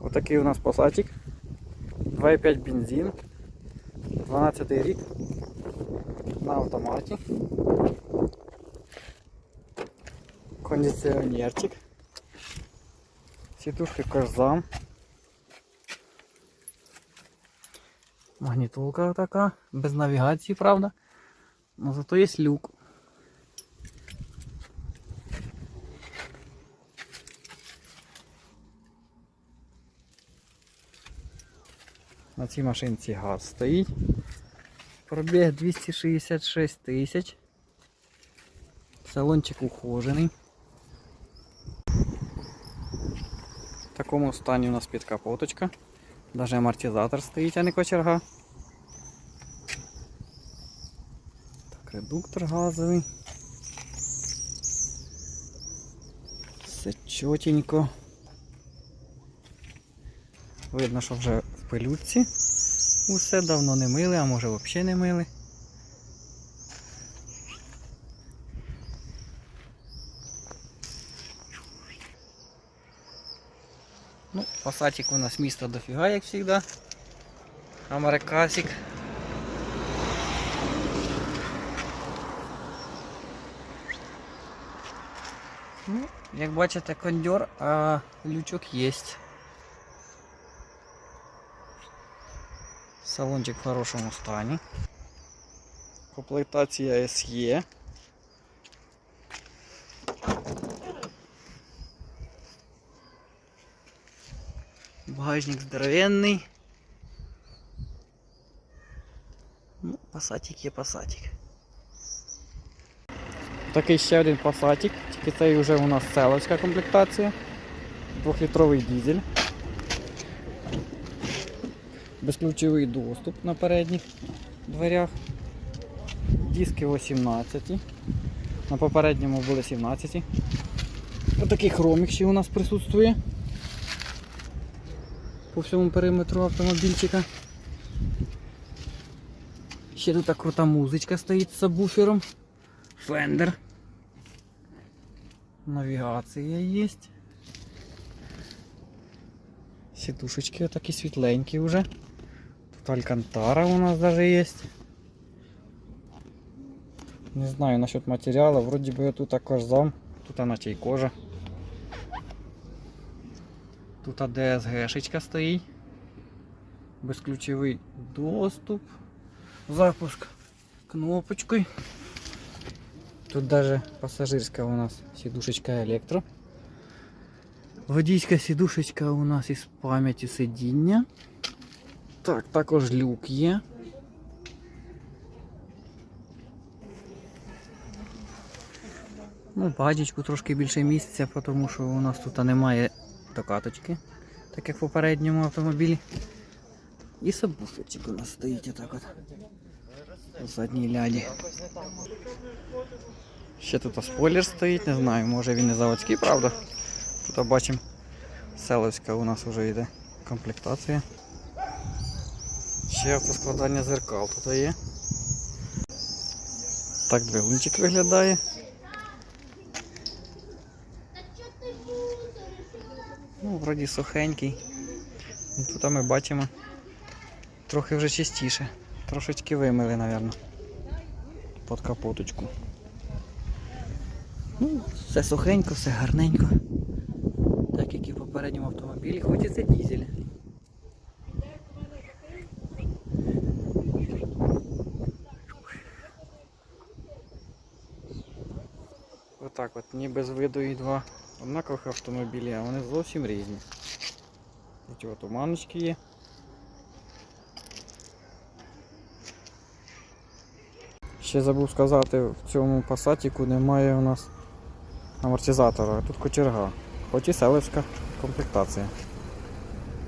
Отакий у нас посадчик. 2,5 бензин. 12 рік. На автоматі. Кондиціонерчик. Сітушка корзам. Магнітолка така, без навігації, правда. Но зато є люк. На цій машинці газ стоїть. Пробіг 266 тисяч. Салончик ухожений. В такому стані у нас підкапоточка. Даже амортизатор стоїть, а не кочерга. Так, редуктор газовий. Все чотенько. Видно, що вже пилюці. Усе давно не мили, а може взагалі не мили. Ну, пасатик у нас місто дофіга, як завжди. Америкасик. Ну, як бачите, кондьор, а лючок є. Салончик в хорошому стані. Комплектація SE. Багажник здоровенний. Ну, пасатик є пасатик. Такий ще один пасатик, тільки цей вже у нас селовська комплектація. Двохлітровий дизель. Безключовий доступ на передніх дверях. Диски 18. На попередньому були 17. Отакий хромік ще у нас присутствує по всьому периметру автомобільчика. Ще тут така крута музичка стоїть з сабвуфером. Фендер. Навігація є. Сідушечки такі світленькі вже. Тут алькантара у нас даже є. Не знаю насчет матеріалу, вроді би тут також зам, тут наче й кожа. Тут DSG-шечка стоїть. Безключовий доступ. Запуск кнопочкою. Тут даже пасажирська у нас сідушечка електро. Водійська сідушечка у нас із пам'яті сидіння. Так, також люк є. Ну, бадічку трошки більше місця, тому що у нас тут немає докаточки, так як в попередньому автомобілі. І сабвуферчик у нас стоїть отак от. У задній ляді. Ще тут спойлер стоїть, не знаю, може він не заводський, правда. Тут бачимо селовська у нас вже йде комплектація. Ще автоскладання зеркал тут є. Так двигунчик виглядає. Ну, вроді сухенький. Ну, Тут ми бачимо трохи вже чистіше. Трошечки вимили, мабуть. Під капоточку. Ну, все сухенько, все гарненько. Попередньому автомобілі, хоч і дізель. Отак от, ніби з виду і два однакових автомобілі, а вони зовсім різні. От туманочки є. Ще забув сказати, в цьому пасатіку немає у нас амортизатора, а тут кочерга. Хоч і селевська комплектація.